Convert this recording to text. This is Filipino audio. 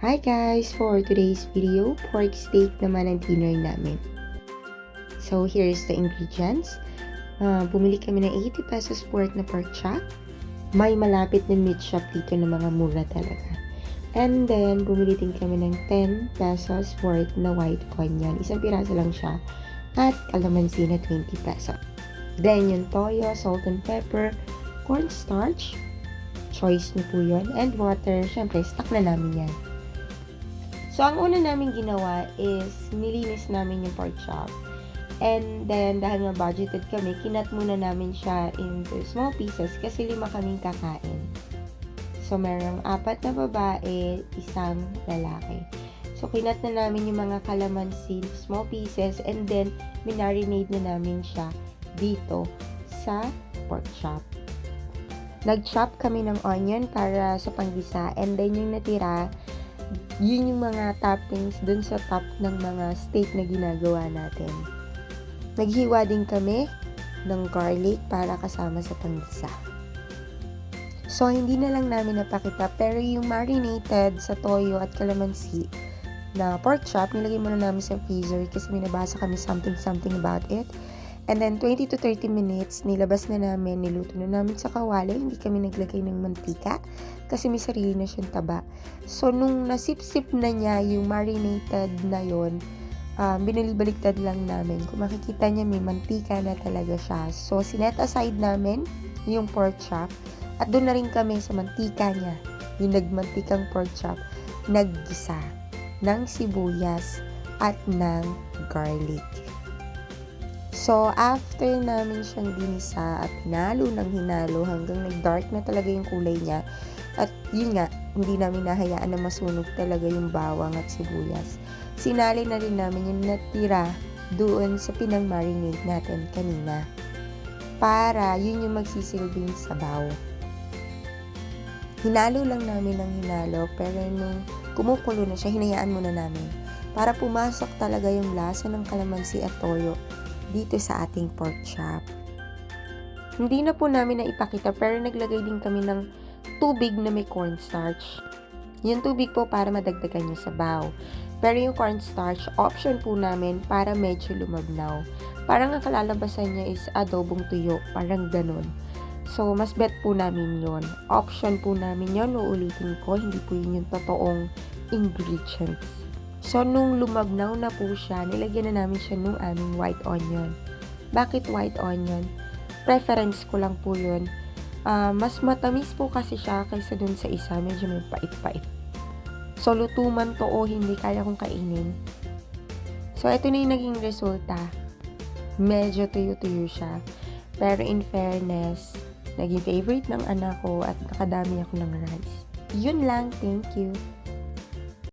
Hi guys! For today's video, pork steak naman ang dinner namin. So, here's the ingredients. Uh, bumili kami ng 80 pesos worth na pork chop. May malapit na meat shop dito na mga mura talaga. And then, bumili din kami ng 10 pesos worth na white onion. Isang piraso lang siya. At calamansi na 20 pesos. Then, yung toyo, salt and pepper, cornstarch, choice niyo po yun, and water. Siyempre, stock na namin yan. So, ang una namin ginawa is, nilinis namin yung pork chop. And then, dahil nga budgeted kami, kinat muna namin siya into small pieces kasi lima kaming kakain. So, merong apat na babae, isang lalaki. So, kinat na namin yung mga calamansi, small pieces, and then, minarinade na namin siya dito sa pork chop. Nag-chop kami ng onion para sa panggisa, and then yung natira, yun yung mga toppings dun sa top ng mga steak na ginagawa natin. Naghiwa din kami ng garlic para kasama sa panggisa. So, hindi na lang namin napakita, pero yung marinated sa toyo at calamansi na pork chop, nilagay muna namin sa freezer kasi may nabasa kami something-something about it. And then, 20 to 30 minutes, nilabas na namin, niluto na namin sa kawali. Hindi kami naglagay ng mantika kasi may sarili na siyang taba. So, nung nasip-sip na niya yung marinated na yon um, binalibaliktad lang namin. Kung makikita niya, may mantika na talaga siya. So, sinet aside namin yung pork chop. At doon na rin kami sa mantika niya, yung nagmantikang pork chop, naggisa ng sibuyas at ng garlic. So, after namin siyang ginisa at hinalo ng hinalo hanggang nag-dark na talaga yung kulay niya, at yun nga, hindi namin nahayaan na masunog talaga yung bawang at sibuyas. Sinali na rin namin yung natira doon sa pinang-marinate natin kanina. Para yun yung magsisilbing sabaw. Hinalo lang namin ng hinalo, pero nung kumukulo na siya, hinayaan muna namin. Para pumasok talaga yung lasa ng kalamansi at toyo dito sa ating pork chop. Hindi na po namin na ipakita pero naglagay din kami ng tubig na may cornstarch. Yung tubig po para madagdagan yung sabaw. Pero yung cornstarch, option po namin para medyo lumabnaw. Parang ang kalalabasan niya is adobong tuyo, parang ganun. So, mas bet po namin yon Option po namin yon uulitin ko, hindi po yun yung totoong ingredients. So, nung lumabnaw na po siya, nilagyan na namin siya nung aming white onion. Bakit white onion? Preference ko lang po yun. Uh, mas matamis po kasi siya kaysa dun sa isa. Medyo may pait-pait. So, lutuman to o hindi kaya kong kainin. So, ito na yung naging resulta. Medyo tuyo-tuyo siya. Pero in fairness, naging favorite ng anak ko at nakadami ako ng rice. Yun lang. Thank you.